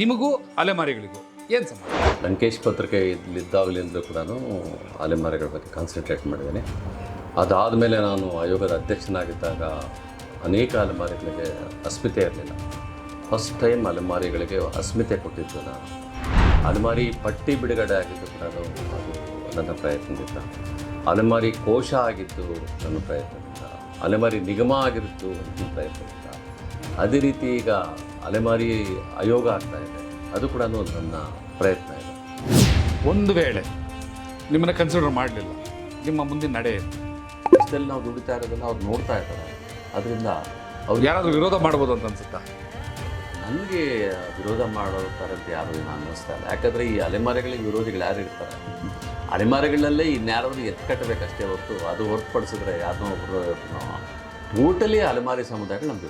ನಿಮಗೂ ಅಲೆಮಾರಿಗಳಿಗೂ ಏನು ಸಂಬಂಧ? ಲಂಕೇಶ್ ಪತ್ರಿಕೆ ಇದ್ದಾಗಲಿಂದಲೂ ಕೂಡ ಅಲೆಮಾರಿಗಳ ಬಗ್ಗೆ ಕಾನ್ಸಂಟ್ರೇಟ್ ಮಾಡಿದ್ದೇನೆ. ಅದಾದಮೇಲೆ ನಾನು ಆಯೋಗದ ಅಧ್ಯಕ್ಷನಾಗಿದ್ದಾಗ ಅನೇಕ ಅಲೆಮಾರಿಗಳಿಗೆ ಅಸ್ಮಿತೆ ಇರಲಿಲ್ಲ. ಫಸ್ಟ್ ಟೈಮ್ ಅಲೆಮಾರಿಗಳಿಗೆ ಅಸ್ಮಿತೆ ಕೊಟ್ಟಿದ್ದು ನಾನು. ಅಲೆಮಾರಿ ಪಟ್ಟಿ ಬಿಡುಗಡೆ ಆಗಿದ್ದು ಕೂಡ ಅದು ನನ್ನ ಪ್ರಯತ್ನದಿಂದ. ಅಲೆಮಾರಿ ಕೋಶ ಆಗಿದ್ದು ನನ್ನ ಪ್ರಯತ್ನದಿಂದ. ಅಲೆಮಾರಿ ನಿಗಮ ಆಗಿರುತ್ತು ನನ್ನ ಪ್ರಯತ್ನದಿಂದ. ಅದೇ ರೀತಿ ಈಗ ಅಲೆಮಾರಿ ಆಯೋಗ ಆಗ್ತಾ ಇದೆ ಅದು ಕೂಡ ನನ್ನ ಪ್ರಯತ್ನ ಇದೆ ಒಂದು ವೇಳೆ ನಿಮ್ಮನ್ನ ಕನ್ಸಿಡರ್ ಮಾಡಲಿಲ್ಲ ನಿಮ್ಮ ಮುಂದಿನ ನಡೆ ಇಷ್ಟಲ್ಲಿ ನಾವು ದುಡಿತಾ ಇರೋದನ್ನ ಅವ್ರು ನೋಡ್ತಾ ಇದ್ದಾರೆ ಅದರಿಂದ ಅವ್ರು ಯಾರಾದರೂ ವಿರೋಧ ಮಾಡ್ಬೋದು ಅಂತ ಅನ್ಸುತ್ತಾ ನನಗೆ ವಿರೋಧ ಮಾಡೋ ಅಂತ ಯಾರು ನಾನು ಅನ್ನಿಸ್ತಾ ಇಲ್ಲ ಯಾಕಂದರೆ ಈ ಅಲೆಮಾರಿಗಳಿಗೆ ವಿರೋಧಿಗಳು ಯಾರು ಇರ್ತಾರೆ ಅಲೆಮಾರಿಗಳಲ್ಲೇ ಇನ್ಯಾರಾದ್ರೂ ಎತ್ಕಟ್ಟಬೇಕಷ್ಟೇ ಹೊರತು ಅದು ಹೊರತುಪಡಿಸಿದ್ರೆ ಯಾರನ್ನೋ ಒಬ್ಬರು ಟೋಟಲಿ ಅಲೆಮಾರಿ ಸಮುದಾಯಗಳು ನಮ್ಮ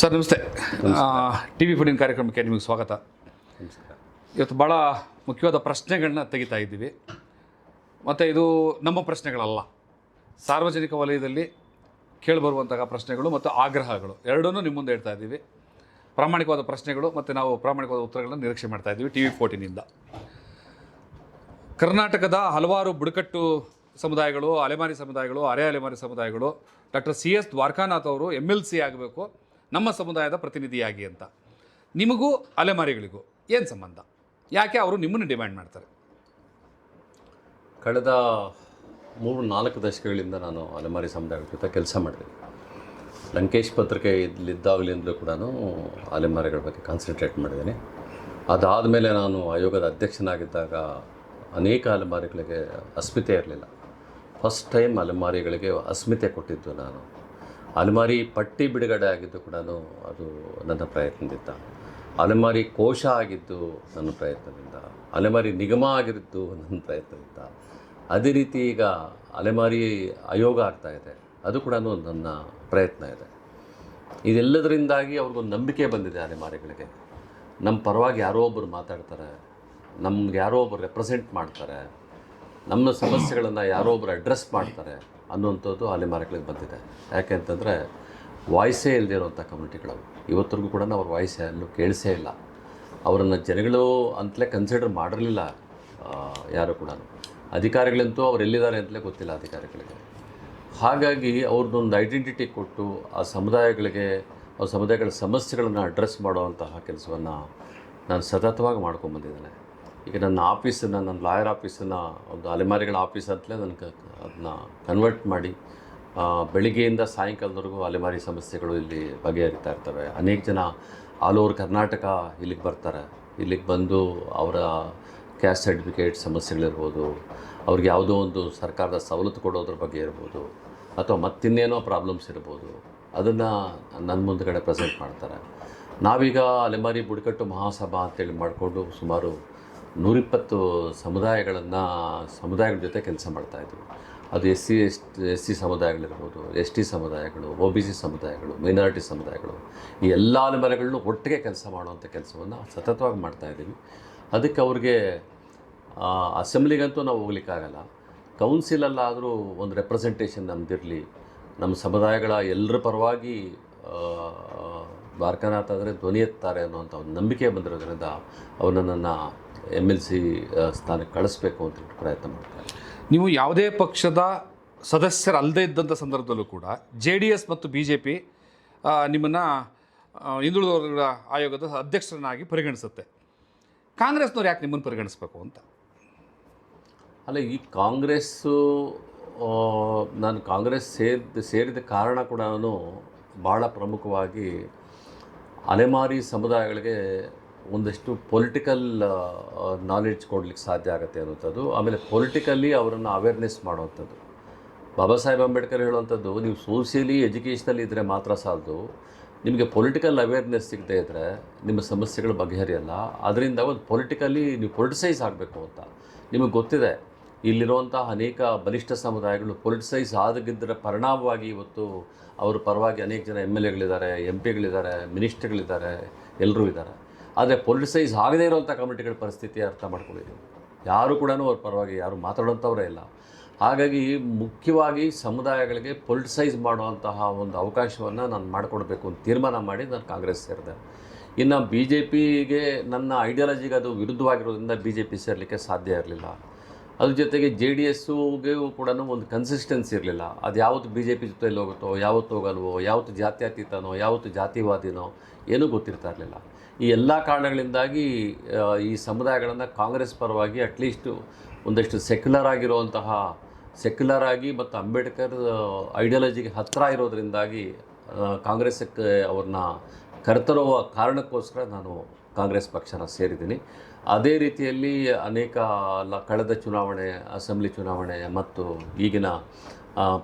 ಸರ್ ನಮಸ್ತೆ. ಟಿ ವಿ ಫುಡಿನ ಕಾರ್ಯಕ್ರಮಕ್ಕೆ ನಿಮಗೆ ಸ್ವಾಗತ. ಇವತ್ತು ಭಾಳ ಮುಖ್ಯವಾದ ಪ್ರಶ್ನೆಗಳನ್ನ ತೆಗಿತಾ ಇದ್ದೀವಿ. ಮತ್ತು ಇದು ನಮ್ಮ ಪ್ರಶ್ನೆಗಳಲ್ಲ. ಸಾರ್ವಜನಿಕ ವಲಯದಲ್ಲಿ ಕೇಳಿಬರುವಂತಹ ಪ್ರಶ್ನೆಗಳು ಮತ್ತು ಆಗ್ರಹಗಳು. ಎರಡನ್ನೂ ನಿಮ್ಮ ಮುಂದೆ ಇಡ್ತಾ ಇದ್ದೀವಿ. ಪ್ರಾಮಾಣಿಕವಾದ ಪ್ರಶ್ನೆಗಳು ಮತ್ತು ನಾವು ಪ್ರಾಮಾಣಿಕವಾದ ಉತ್ತರಗಳನ್ನು ನಿರೀಕ್ಷೆ ಮಾಡ್ತಾ ಇದ್ದೀವಿ ಟಿ ವಿ ಫೋರ್ಟಿನಿಂದ. ಕರ್ನಾಟಕದ ಹಲವಾರು ಬುಡಕಟ್ಟು ಸಮುದಾಯಗಳು ಅಲೆಮಾರಿ ಸಮುದಾಯಗಳು ಅರೆ ಅಲೆಮಾರಿ ಸಮುದಾಯಗಳು ಡಾಕ್ಟರ್ ಸಿ ಎಸ್ ದ್ವಾರಕಾನಾಥ್ ಅವರು ಎಂ ಎಲ್ ಸಿ ಆಗಬೇಕು. ನಮ್ಮ ಸಮುದಾಯದ ಪ್ರತಿನಿಧಿಯಾಗಿ ಅಂತ. ನಿಮಗೂ ಅಲೆಮಾರಿಗಳಿಗೂ ಏನು ಸಂಬಂಧ? ಯಾಕೆ ಅವರು ನಿಮ್ಮನ್ನು ಡಿಮ್ಯಾಂಡ್ ಮಾಡ್ತಾರೆ? ಕಳೆದ ಮೂರು ನಾಲ್ಕು ದಶಕಗಳಿಂದ ನಾನು ಅಲೆಮಾರಿ ಸಮುದಾಯಗಳ ಜೊತೆ ಕೆಲಸ ಮಾಡಿದ್ದೀನಿ ಲಂಕೇಶ್ ಪತ್ರಿಕೆ ಇದ್ದಾಗಲಿಂದಲೂ ಕೂಡ ಅಲೆಮಾರಿಗಳ ಬಗ್ಗೆ ಕಾನ್ಸಂಟ್ರೇಟ್ ಮಾಡಿದ್ದೀನಿ. ಅದಾದಮೇಲೆ ನಾನು ಆಯೋಗದ ಅಧ್ಯಕ್ಷನಾಗಿದ್ದಾಗ ಅನೇಕ ಅಲೆಮಾರಿಗಳಿಗೆ ಅಸ್ಮಿತೆ ಇರಲಿಲ್ಲ. ಫಸ್ಟ್ ಟೈಮ್ ಅಲೆಮಾರಿಗಳಿಗೆ ಅಸ್ಮಿತೆ ಕೊಟ್ಟಿದ್ದು ನಾನು. ಅಲೆಮಾರಿ ಪಟ್ಟಿ ಬಿಡುಗಡೆ ಆಗಿದ್ದು ಕೂಡ ಅದು ನನ್ನ ಪ್ರಯತ್ನದಿಂದ. ಅಲೆಮಾರಿ ಕೋಶ ಆಗಿದ್ದು ನನ್ನ ಪ್ರಯತ್ನದಿಂದ. ಅಲೆಮಾರಿ ನಿಗಮ ಆಗಿದ್ದು ನನ್ನ ಪ್ರಯತ್ನದಿಂದ. ಅದೇ ರೀತಿ ಈಗ ಅಲೆಮಾರಿ ಆಯೋಗ ಆಗ್ತಾ ಇದೆ. ಅದು ಕೂಡ ನನ್ನ ಪ್ರಯತ್ನ ಇದೆ. ಇದೆಲ್ಲದರಿಂದಾಗಿ ಅವ್ರಿಗೊಂದು ನಂಬಿಕೆ ಬಂದಿದೆ ಅಲೆಮಾರಿಗಳಿಗೆ. ನಮ್ಮ ಪರವಾಗಿ ಯಾರೋ ಒಬ್ಬರು ಮಾತಾಡ್ತಾರೆ, ನಮ್ಗೆ ಯಾರೋ ಒಬ್ಬರು ರೆಪ್ರೆಸೆಂಟ್ ಮಾಡ್ತಾರೆ, ನಮ್ಮ ಸಮಸ್ಯೆಗಳನ್ನು ಯಾರೋ ಒಬ್ಬರು ಅಡ್ರೆಸ್ ಮಾಡ್ತಾರೆ. ಅನ್ನುವಂಥದ್ದು ಅಲೆಮಾರಿಗಳಿಗೆ ಬಂದಿದೆ. ಯಾಕೆ ಅಂತಂದರೆ ವಾಯ್ಸೇ ಇಲ್ಲದೆ ಇರುವಂಥ ಕಮ್ಯುನಿಟಿಗಳು ಇವತ್ತರೆಗೂ ಕೂಡ ಅವ್ರ ವಾಯ್ಸ್ ಎಲ್ಲೂ ಕೇಳಿಸೇ ಇಲ್ಲ. ಅವರನ್ನು ಜನಗಳು ಅಂತಲೇ ಕನ್ಸಿಡರ್ ಮಾಡಿರಲಿಲ್ಲ ಯಾರು ಕೂಡ ಅಧಿಕಾರಿಗಳಂತೂ ಅವ್ರು ಎಲ್ಲಿದ್ದಾರೆ ಅಂತಲೇ ಗೊತ್ತಿಲ್ಲ ಅಧಿಕಾರಿಗಳಿಗೆ. ಹಾಗಾಗಿ ಅವ್ರದ್ದೊಂದು ಐಡೆಂಟಿಟಿ ಕೊಟ್ಟು ಆ ಸಮುದಾಯಗಳಿಗೆ, ಆ ಸಮುದಾಯಗಳ ಸಮಸ್ಯೆಗಳನ್ನು ಅಡ್ರೆಸ್ ಮಾಡುವಂತಹ ಕೆಲಸವನ್ನು ನಾನು ಸತತವಾಗಿ ಮಾಡ್ಕೊಂಬಂದಿದ್ದೇನೆ. ಈಗ ನನ್ನ ಆಫೀಸನ್ನು, ನನ್ನ ಲಾಯರ್ ಆಫೀಸನ್ನ, ಒಂದು ಅಲೆಮಾರಿಗಳ ಆಫೀಸ್ ಅಂತಲೇ ನನಗೆ ಅದನ್ನ ಕನ್ವರ್ಟ್ ಮಾಡಿ ಬೆಳಿಗ್ಗೆಯಿಂದ ಸಾಯಂಕಾಲದವರೆಗೂ ಅಲೆಮಾರಿ ಸಮಸ್ಯೆಗಳು ಇಲ್ಲಿ ಬಗೆಹರಿತಾ ಇರ್ತವೆ. ಅನೇಕ ಜನ ಆಲ್ ಓವರ್ ಕರ್ನಾಟಕ ಇಲ್ಲಿಗೆ ಬರ್ತಾರೆ. ಇಲ್ಲಿಗೆ ಬಂದು ಅವರ ಕ್ಯಾಸ್ಟ್ ಸರ್ಟಿಫಿಕೇಟ್ ಸಮಸ್ಯೆಗಳಿರ್ಬೋದು, ಅವ್ರಿಗೆ ಯಾವುದೋ ಒಂದು ಸರ್ಕಾರದ ಸವಲತ್ತು ಕೊಡೋದ್ರ ಬಗ್ಗೆ ಇರ್ಬೋದು, ಅಥವಾ ಮತ್ತಿನ್ನೇನೋ ಪ್ರಾಬ್ಲಮ್ಸ್ ಇರ್ಬೋದು, ಅದನ್ನು ನನ್ನ ಮುಂದಗಡೆ ಪ್ರೆಸೆಂಟ್ ಮಾಡ್ತಾರೆ. ನಾವೀಗ ಅಲೆಮಾರಿ ಬುಡಕಟ್ಟು ಮಹಾಸಭಾ ಅಂತೇಳಿ ಮಾಡಿಕೊಂಡು ಸುಮಾರು ನೂರಿಪ್ಪತ್ತು ಸಮುದಾಯಗಳನ್ನು, ಸಮುದಾಯಗಳ ಜೊತೆ ಕೆಲಸ ಮಾಡ್ತಾಯಿದ್ವಿ ಅದು S C, S S C ಸಮುದಾಯಗಳಿರ್ಬೋದು, S T ಸಮುದಾಯಗಳು ಒ ಬಿ ಸಿ ಸಮುದಾಯಗಳು, ಮೈನಾರಿಟಿ ಸಮುದಾಯಗಳು, ಈ ಎಲ್ಲ ಅಲೆಮಾರಿಗಳನ್ನು ಒಟ್ಟಿಗೆ ಕೆಲಸ ಮಾಡುವಂಥ ಕೆಲಸವನ್ನು ಸತತವಾಗಿ ಮಾಡ್ತಾಯಿದ್ದೀವಿ ಅದಕ್ಕೆ ಅವ್ರಿಗೆ ಅಸೆಂಬ್ಲಿಗಂತೂ ನಾವು ಹೋಗ್ಲಿಕ್ಕಾಗಲ್ಲ. ಕೌನ್ಸಿಲಲ್ಲಾದರೂ ಒಂದು ರೆಪ್ರೆಸೆಂಟೇಷನ್ ನಮ್ದಿರಲಿ. ನಮ್ಮ ಸಮುದಾಯಗಳ ಎಲ್ಲರ ಪರವಾಗಿ ಬಾರ್ಕನಾಥ್ ಆದರೆ ಧ್ವನಿ ಎತ್ತಾರೆ ಅನ್ನುವಂಥ ಒಂದು ನಂಬಿಕೆ ಬಂದಿರೋದ್ರಿಂದ ಅವನನ್ನು ನನ್ನ ಎಂ ಎಲ್ ಸಿ ಸ್ಥಾನಕ್ಕೆ ಕಳಿಸ್ಬೇಕು ಅಂತ ಪ್ರಯತ್ನ ಮಾಡ್ತಾರೆ. ನೀವು ಯಾವುದೇ ಪಕ್ಷದ ಸದಸ್ಯರಲ್ಲದೇ ಇದ್ದಂಥ ಸಂದರ್ಭದಲ್ಲೂ ಕೂಡ ಜೆ ಡಿ ಎಸ್ ಮತ್ತು ಬಿ ಜೆ ಪಿ ನಿಮ್ಮನ್ನು ಹಿಂದುಳಿದ ವರ್ಗಗಳ ಆಯೋಗದ ಅಧ್ಯಕ್ಷರನ್ನಾಗಿ ಪರಿಗಣಿಸುತ್ತೆ. ಕಾಂಗ್ರೆಸ್ನವ್ರು ಯಾಕೆ ನಿಮ್ಮನ್ನು ಪರಿಗಣಿಸಬೇಕು ಅಂತ? ಅಲ್ಲ ಈ ಕಾಂಗ್ರೆಸ್ಸು ನಾನು ಕಾಂಗ್ರೆಸ್ ಸೇರಿದ ಸೇರಿದ ಕಾರಣ ಕೂಡ ನಾನು ಭಾಳ ಪ್ರಮುಖವಾಗಿ ಅಲೆಮಾರಿ ಸಮುದಾಯಗಳಿಗೆ ಒಂದಷ್ಟು ಪೊಲಿಟಿಕಲ್ ನಾಲೆಡ್ಜ್ ಕೊಡ್ಲಿಕ್ಕೆ ಸಾಧ್ಯ ಆಗುತ್ತೆ ಅನ್ನೋಂಥದ್ದು ಆಮೇಲೆ ಪೊಲಿಟಿಕಲಿ ಅವರನ್ನು ಅವೇರ್ನೆಸ್ ಮಾಡುವಂಥದ್ದು. ಬಾಬಾ ಸಾಹೇಬ್ ಅಂಬೇಡ್ಕರ್ ಹೇಳುವಂಥದ್ದು, ನೀವು ಸೋಷಿಯಲಿ ಎಜುಕೇಷನಲ್ಲಿ ಇದ್ದರೆ ಮಾತ್ರ ಸಾಲದು. ನಿಮಗೆ ಪೊಲಿಟಿಕಲ್ ಅವೇರ್ನೆಸ್ ಸಿಗದೇ ಇದ್ದರೆ ನಿಮ್ಮ ಸಮಸ್ಯೆಗಳು ಬಗೆಹರಿಯಲ್ಲ. ಅದರಿಂದ ಒಂದು ಪೊಲಿಟಿಕಲಿ ನೀವು ಪೊಲಿಟಿಸೈಸ್ ಆಗಬೇಕು ಅಂತ ನಿಮಗೆ ಗೊತ್ತಿದೆ. ಇಲ್ಲಿರುವಂಥ ಅನೇಕ ಬಲಿಷ್ಠ ಸಮುದಾಯಗಳು ಪೊಲಿಟಿಸೈಸ್ ಆದಗಿದ್ದರೆ ಪರಿಣಾಮವಾಗಿ ಇವತ್ತು ಅವರ ಪರವಾಗಿ ಅನೇಕ ಜನ ಎಂ ಎಲ್ ಎಗಳಿದ್ದಾರೆ ಎಂ ಪಿಗಳಿದ್ದಾರೆ ಮಿನಿಸ್ಟರ್ಗಳಿದ್ದಾರೆ ಎಲ್ಲರೂ ಇದ್ದಾರೆ. ಆದರೆ ಪೊಲಿಟಿಸೈಸ್ ಆಗದೇ ಇರುವಂಥ ಕಮಿಟಿಗಳ ಪರಿಸ್ಥಿತಿ ಅರ್ಥ ಮಾಡ್ಕೊಂಡಿದ್ದೀವಿ ಯಾರು ಕೂಡ ಅವ್ರ ಪರವಾಗಿ ಯಾರು ಮಾತಾಡೋಂಥವರೇ ಇಲ್ಲ. ಹಾಗಾಗಿ ಮುಖ್ಯವಾಗಿ ಸಮುದಾಯಗಳಿಗೆ ಪೊಲಿಟಿಸೈಸ್ ಮಾಡುವಂತಹ ಒಂದು ಅವಕಾಶವನ್ನು ನಾನು ಮಾಡಿಕೊಡ್ಬೇಕು ಅಂತ ತೀರ್ಮಾನ ಮಾಡಿ ನಾನು ಕಾಂಗ್ರೆಸ್ ಸೇರಿದೆ. ಇನ್ನು ಬಿ ಜೆ ಪಿಗೆ ನನ್ನ ಐಡಿಯಾಲಜಿಗೆ ಅದು ವಿರುದ್ಧವಾಗಿರೋದ್ರಿಂದ ಬಿ ಜೆ ಪಿ ಸೇರಲಿಕ್ಕೆ ಸಾಧ್ಯ ಇರಲಿಲ್ಲ. ಅದ್ರ ಜೊತೆಗೆ ಜೆ ಡಿ ಎಸ್ಸುಗೆ ಕೂಡ ಒಂದು ಕನ್ಸಿಸ್ಟೆನ್ಸಿ ಇರಲಿಲ್ಲ. ಅದು ಯಾವತ್ತು ಬಿ ಜೆ ಪಿ ಜೊತೆಯಲ್ಲಿ ಹೋಗುತ್ತೋ, ಯಾವತ್ತು ಹೋಗಲ್ವೋ, ಯಾವತ್ತು ಜಾತ್ಯತೀತನೋ, ಯಾವತ್ತು ಜಾತಿವಾದಿನೋ ಏನೂ ಗೊತ್ತಿರ್ತಾ ಇರಲಿಲ್ಲ. ಈ ಎಲ್ಲ ಕಾರಣಗಳಿಂದಾಗಿ ಈ ಸಮುದಾಯಗಳನ್ನು ಕಾಂಗ್ರೆಸ್ ಪರವಾಗಿ ಅಟ್ಲೀಸ್ಟು ಒಂದಷ್ಟು ಸೆಕ್ಯುಲರ್ ಆಗಿರುವಂತಹ ಸೆಕ್ಯುಲರ್ ಆಗಿ ಮತ್ತು ಅಂಬೇಡ್ಕರ್ ಐಡಿಯಾಲಜಿಗೆ ಹತ್ತಿರ ಇರೋದರಿಂದಾಗಿ ಕಾಂಗ್ರೆಸ್ಸಕ್ಕೆ ಅವ್ರನ್ನ ಕರೆತರುವ ಕಾರಣಕ್ಕೋಸ್ಕರ ನಾನು ಕಾಂಗ್ರೆಸ್ ಪಕ್ಷನ ಸೇರಿದ್ದೀನಿ. ಅದೇ ರೀತಿಯಲ್ಲಿ ಅನೇಕ ಕಳೆದ ಚುನಾವಣೆ, ಅಸೆಂಬ್ಲಿ ಚುನಾವಣೆ ಮತ್ತು ಈಗಿನ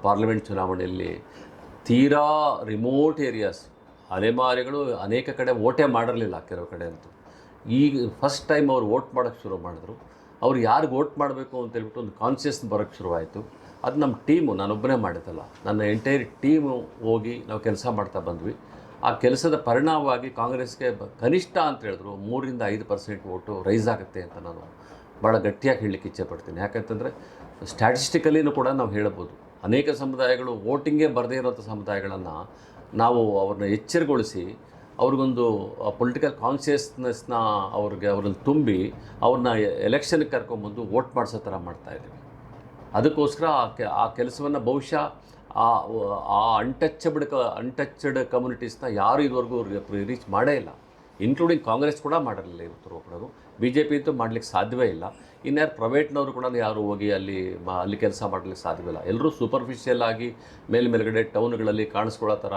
ಪಾರ್ಲಿಮೆಂಟ್ ಚುನಾವಣೆಯಲ್ಲಿ ತೀರಾ ರಿಮೋಟ್ ಏರಿಯಾಸ್ ಅಲೆಮಾರಿಗಳು ಅನೇಕ ಕಡೆ ಓಟೇ ಮಾಡಿರಲಿಲ್ಲ ಕೆಲವು ಕಡೆ ಅಂತೂ. ಈಗ ಫಸ್ಟ್ ಟೈಮ್ ಅವ್ರು ಓಟ್ ಮಾಡೋಕ್ಕೆ ಶುರು ಮಾಡಿದ್ರು. ಅವ್ರು ಯಾರಿಗೆ ಓಟ್ ಮಾಡಬೇಕು ಅಂತ ಹೇಳ್ಬಿಟ್ಟು ಒಂದು ಕಾನ್ಸಿಯಸ್ ಬರೋಕ್ಕೆ ಶುರುವಾಯಿತು. ಅದು ನಮ್ಮ ಟೀಮು ನಾನೊಬ್ಬನೇ ಮಾಡಿದ್ದಲ್ಲ. ನನ್ನ ಎಂಟೈರ್ ಟೀಮು ಹೋಗಿ ನಾವು ಕೆಲಸ ಮಾಡ್ತಾ ಬಂದ್ವಿ. ಆ ಕೆಲಸದ ಪರಿಣಾಮವಾಗಿ ಕಾಂಗ್ರೆಸ್ಗೆ ಕನಿಷ್ಠ ಅಂತ ಹೇಳಿದ್ರು ಮೂರಿಂದ ಐದು ಪರ್ಸೆಂಟ್ ಓಟು ರೈಸ್ ಆಗುತ್ತೆ ಅಂತ ನಾನು ಭಾಳ ಗಟ್ಟಿಯಾಗಿ ಹೇಳಲಿಕ್ಕೆ ಇಚ್ಛೆ ಪಡ್ತೀನಿ. ಯಾಕಂತಂದರೆ ಸ್ಟ್ಯಾಟಿಸ್ಟಿಕಲಿನೂ ಕೂಡ ನಾವು ಹೇಳ್ಬೋದು. ಅನೇಕ ಸಮುದಾಯಗಳು ವೋಟಿಂಗೇ ಬರದೇ ಇರೋಂಥ ಸಮುದಾಯಗಳನ್ನು ನಾವು ಅವ್ರನ್ನ ಎಚ್ಚರಗೊಳಿಸಿ ಅವ್ರಿಗೊಂದು ಪೊಲಿಟಿಕಲ್ ಕಾನ್ಷಿಯಸ್ನೆಸ್ನ ಅವ್ರಿಗೆ ಅವ್ರನ್ನ ತುಂಬಿ ಅವ್ರನ್ನ ಎಲೆಕ್ಷನ್ಗೆ ಕರ್ಕೊಂಬಂದು ವೋಟ್ ಮಾಡಿಸೋ ಥರ ಮಾಡ್ತಾಯಿದ್ದೀವಿ ಅದಕ್ಕೋಸ್ಕರ ಆ ಕೆ, ಆ ಕೆಲಸವನ್ನು ಬಹುಶಃ ಆ ಆ ಅನ್ಟಚಬಡ್ ಕ ಅನ್ಟಚಡ್ ಕಮ್ಯುನಿಟೀಸ್ನ ಯಾರು ಇದುವರೆಗೂ ರೀಚ್ ಮಾಡೇ ಇಲ್ಲ. ಇನ್ಕ್ಲೂಡಿಂಗ್ ಕಾಂಗ್ರೆಸ್ ಕೂಡ ಮಾಡಿರಲಿಲ್ಲ ಇವತ್ತು ಒಬ್ಬರು ಬಿ ಜೆ ಪಿ ಅಂತೂ ಮಾಡಲಿಕ್ಕೆ ಸಾಧ್ಯವೇ ಇಲ್ಲ. ಇನ್ಯಾರು ಪ್ರೈವೇಟ್ನವರು ಕೂಡ ಯಾರು ಹೋಗಿ ಅಲ್ಲಿ ಅಲ್ಲಿ ಕೆಲಸ ಮಾಡಲಿಕ್ಕೆ ಸಾಧ್ಯವಿಲ್ಲ. ಎಲ್ಲರೂ ಸೂಪರ್ಫಿಷಿಯಲ್ ಆಗಿ ಮೇಲ್ ಮೇಲ್ಗಡೆ ಟೌನ್ಗಳಲ್ಲಿ ಕಾಣಿಸ್ಕೊಳ್ಳೋ ಥರ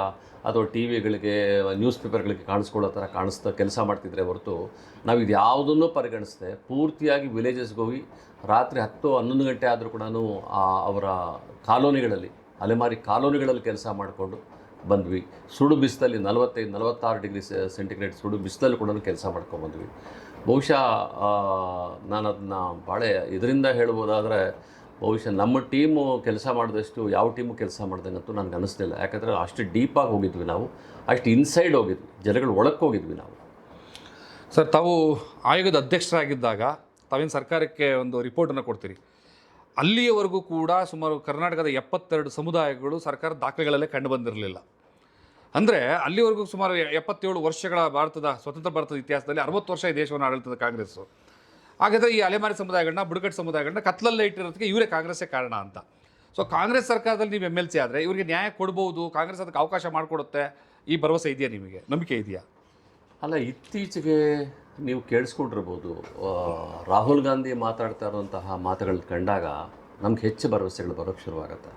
ಅಥವಾ ಟಿ ವಿಗಳಿಗೆ ನ್ಯೂಸ್ ಪೇಪರ್ಗಳಿಗೆ ಕಾಣಿಸ್ಕೊಳ್ಳೋ ಥರ ಕಾಣಿಸ್ತಾ ಕೆಲಸ ಮಾಡ್ತಿದ್ರೆ ಹೊರತು ನಾವು ಇದು ಯಾವುದನ್ನು ಪರಿಗಣಿಸದೆ ಪೂರ್ತಿಯಾಗಿ ವಿಲೇಜಸ್ಗೆ ಹೋಗಿ ರಾತ್ರಿ ಹತ್ತು ಹನ್ನೊಂದು ಗಂಟೆ ಆದರೂ ಕೂಡ ಅವರ ಕಾಲೋನಿಗಳಲ್ಲಿ, ಅಲೆಮಾರಿ ಕಾಲೋನಿಗಳಲ್ಲಿ ಕೆಲಸ ಮಾಡಿಕೊಂಡು ಬಂದ್ವಿ. ಸುಡು ಬಿಸಿಲಲ್ಲಿ ನಲವತ್ತೈದು ನಲವತ್ತಾರು ಡಿಗ್ರಿ ಸೆಂಟಿಗ್ರೇಡ್ ಸುಡು ಬಿಸಿಲಲ್ಲಿ ಕೂಡ ಕೆಲಸ ಮಾಡ್ಕೊಂಡ್ಬಂದ್ವಿ ಬಹುಶಃ ನಾನು ಅದನ್ನ ಭಾಳ ಇದರಿಂದ ಹೇಳ್ಬೋದಾದರೆ, ಬಹುಶಃ ನಮ್ಮ ಟೀಮು ಕೆಲಸ ಮಾಡಿದಷ್ಟು ಯಾವ ಟೀಮು ಕೆಲಸ ಮಾಡ್ದಂಗಂತೂ ನನಗೆ ಅನಿಸ್ತಿಲ್ಲ ಯಾಕಂದರೆ ಅಷ್ಟು ಡೀಪಾಗಿ ಹೋಗಿದ್ವಿ ನಾವು, ಅಷ್ಟು ಇನ್ಸೈಡ್ ಹೋಗಿದ್ವಿ, ಜನಗಳು ಒಳಕ್ಕೆ ಹೋಗಿದ್ವಿ ನಾವು. ಸರ್, ತಾವು ಆಯೋಗದ ಅಧ್ಯಕ್ಷರಾಗಿದ್ದಾಗ ತಾವೇನು ಸರ್ಕಾರಕ್ಕೆ ಒಂದು ರಿಪೋರ್ಟನ್ನು ಕೊಡ್ತೀರಿ. ಅಲ್ಲಿಯವರೆಗೂ ಕೂಡ ಸುಮಾರು ಕರ್ನಾಟಕದ ಎಪ್ಪತ್ತೆರಡು ಸಮುದಾಯಗಳು ಸರ್ಕಾರದ ದಾಖಲೆಗಳಲ್ಲೇ ಕಂಡು ಬಂದಿರಲಿಲ್ಲ. ಅಂದರೆ ಅಲ್ಲಿವರೆಗೂ ಸುಮಾರು ಎಪ್ಪತ್ತೇಳು ವರ್ಷಗಳ ಭಾರತದ ಸ್ವತಂತ್ರ ಭಾರತದ ಇತಿಹಾಸದಲ್ಲಿ ಅರವತ್ತು ವರ್ಷ ಈ ದೇಶವನ್ನು ಆಡಳಿತದ ಕಾಂಗ್ರೆಸ್ಸು. ಹಾಗಾದರೆ ಈ ಅಲೆಮಾರಿ ಸಮುದಾಯಗಳನ್ನ, ಬುಡಕಟ್ಟು ಸಮುದಾಯಗಳನ್ನ ಕತ್ಲಲ್ಲೇ ಇಟ್ಟಿರೋದಕ್ಕೆ ಇವರೇ ಕಾಂಗ್ರೆಸ್ಸೇ ಕಾರಣ ಅಂತ. ಸೊ ಕಾಂಗ್ರೆಸ್ ಸರ್ಕಾರದಲ್ಲಿ ನೀವು ಎಂ ಎಲ್ ಸಿ ಆದರೆ ಇವರಿಗೆ ನ್ಯಾಯ ಕೊಡ್ಬೋದು, ಕಾಂಗ್ರೆಸ್ ಅದಕ್ಕೆ ಅವಕಾಶ ಮಾಡಿಕೊಡುತ್ತೆ, ಈ ಭರವಸೆ ಇದೆಯಾ ನಿಮಗೆ? ನಂಬಿಕೆ ಇದೆಯಾ? ಅಲ್ಲ, ಇತ್ತೀಚೆಗೆ ನೀವು ಕೇಳಿಸ್ಕೊಂಡಿರ್ಬೋದು ರಾಹುಲ್ ಗಾಂಧಿ ಮಾತಾಡ್ತಾ ಇರುವಂತಹ ಮಾತುಗಳನ್ನ ಕಂಡಾಗ ನಮ್ಗೆ ಹೆಚ್ಚು ಭರವಸೆಗಳು ಬರೋಕ್ಕೆ ಶುರುವಾಗುತ್ತೆ.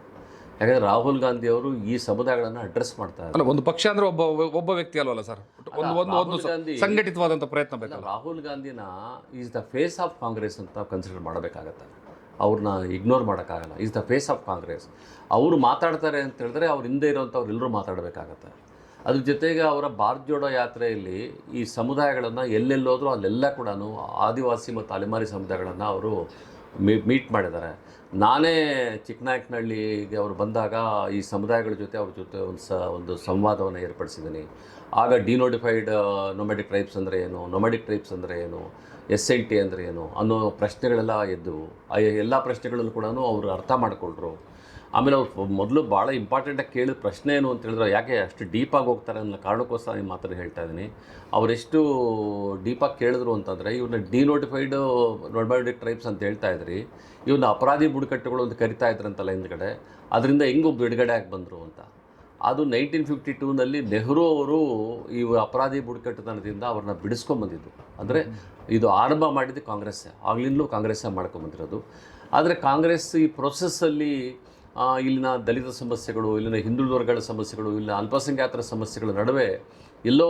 ಯಾಕಂದರೆ ರಾಹುಲ್ ಗಾಂಧಿ ಅವರು ಈ ಸಮುದಾಯಗಳನ್ನು ಅಡ್ರೆಸ್ ಮಾಡ್ತಾರೆ ಅಲ್ಲ ಒಂದು ಪಕ್ಷ ಅಂದ್ರೆ ಒಬ್ಬ ಒಬ್ಬ ವ್ಯಕ್ತಿ ಅಲ್ವಲ್ಲ ಸರ್? ಒಂದು ಒಂದು ಸಂಘಟಿತವಾದಂಥ ಪ್ರಯತ್ನ ಬೇಕಲ್ಲ Rahul ಗಾಂಧಿನ is the face of Congress ಅಂತ ಕನ್ಸಿಡರ್ ಮಾಡಬೇಕಾಗತ್ತೆ. ಅವ್ರನ್ನ ಇಗ್ನೋರ್ ಮಾಡೋಕ್ಕಾಗಲ್ಲ. Is the face of Congress ಅವರು ಮಾತಾಡ್ತಾರೆ ಅಂತ ಹೇಳಿದ್ರೆ ಅವ್ರ ಹಿಂದೆ ಇರೋವಂಥವ್ರು ಎಲ್ಲರೂ ಮಾತಾಡಬೇಕಾಗತ್ತೆ. ಅದ್ರ ಜೊತೆಗೆ ಅವರ ಭಾರತ್ ಜೋಡೋ ಯಾತ್ರೆಯಲ್ಲಿ ಈ ಸಮುದಾಯಗಳನ್ನು ಎಲ್ಲೆಲ್ಲೋದ್ರೂ ಅಲ್ಲೆಲ್ಲ ಕೂಡ ಆದಿವಾಸಿ ಮತ್ತು ಅಲೆಮಾರಿ ಸಮುದಾಯಗಳನ್ನು ಅವರು ಮೀಟ್ ಮಾಡಿದ್ದಾರೆ. ನಾನೇ ಚಿಕ್ಕನಾಯಕನಹಳ್ಳಿಗೆ ಅವರು ಬಂದಾಗ ಈ ಸಮುದಾಯಗಳ ಜೊತೆ ಅವ್ರ ಜೊತೆ ಒಂದು ಸ ಒಂದು ಸಂವಾದವನ್ನು ಏರ್ಪಡಿಸಿದ್ದೀನಿ. ಆಗ ಡಿನೋಟಿಫೈಡ್ ನೊಮ್ಯಾಟಿಕ್ ಟ್ರೈಬ್ಸ್ ಅಂದರೆ ಏನು ನೊಮ್ಯಾಟಿಕ್ ಟ್ರೈಬ್ಸ್ ಅಂದರೆ ಏನು, ಎಸ್ ಎನ್ ಟಿ ಅಂದರೆ ಏನು ಅನ್ನೋ ಪ್ರಶ್ನೆಗಳೆಲ್ಲ ಎದ್ದವು ಎಲ್ಲ ಪ್ರಶ್ನೆಗಳಲ್ಲೂ ಕೂಡ ಅವರು ಅರ್ಥ ಮಾಡಿಕೊಂಡ್ರು. ಆಮೇಲೆ ಅವ್ರು ಮೊದಲು ಭಾಳ ಇಂಪಾರ್ಟೆಂಟಾಗಿ ಕೇಳಿದ ಪ್ರಶ್ನೆ ಏನು ಅಂತ ಹೇಳಿದ್ರೆ, ಯಾಕೆ ಅಷ್ಟು ಡೀಪಾಗಿ ಹೋಗ್ತಾರೆ ಅನ್ನೋ ಕಾರಣಕ್ಕೋಸ್ಕರ ನಿಮ್ಮ ಮಾತ್ರ ಹೇಳ್ತಾ ಇದ್ದೀನಿ. ಅವರೆಷ್ಟು ಡೀಪಾಗಿ ಕೇಳಿದ್ರು ಅಂತಂದರೆ ಇವ್ರನ್ನ ಡಿನೋಟಿಫೈಡ್ ನೊಡ್ಮಾಟಿಕ್ ಟ್ರೈಬ್ಸ್ ಅಂತ ಹೇಳ್ತಾ ಇದ್ರಿ. ಇವ್ರನ್ನ ಅಪರಾಧಿ ಬುಡಕಟ್ಟುಗಳು ಅಂತ ಕರಿತಾ ಇದ್ರಂತಲ್ಲ ಹಿಂದ್ಗಡೆ. ಅದರಿಂದ ಹೆಂಗೂ ಬಿಡುಗಡೆ ಆಗಿ ಬಂದರು ಅಂತ. ಅದು ನೈನ್ಟೀನ್ ಫಿಫ್ಟಿ ಟೂನಲ್ಲಿ ನೆಹರು ಅವರು ಈ ಅಪರಾಧಿ ಬುಡಕಟ್ಟುತನದಿಂದ ಅವ್ರನ್ನ ಬಿಡಿಸ್ಕೊಂಬಂದಿದ್ದು ಅಂದರೆ ಇದು ಆರಂಭ ಮಾಡಿದ್ದು ಕಾಂಗ್ರೆಸ್ಸೇ. ಆಗ್ಲಿಂದಲೂ ಕಾಂಗ್ರೆಸ್ಸೇ ಮಾಡ್ಕೊಂಬಂದಿರೋದು ಆದರೆ ಕಾಂಗ್ರೆಸ್ ಈ ಪ್ರೊಸೆಸ್ಸಲ್ಲಿ ಇಲ್ಲಿನ ದಲಿತ ಸಮಸ್ಯೆಗಳು, ಇಲ್ಲಿನ ಹಿಂದುಳಿದ ವರ್ಗಗಳ ಸಮಸ್ಯೆಗಳು, ಇಲ್ಲಿನ ಅಲ್ಪಸಂಖ್ಯಾತರ ಸಮಸ್ಯೆಗಳ ನಡುವೆ ಎಲ್ಲೋ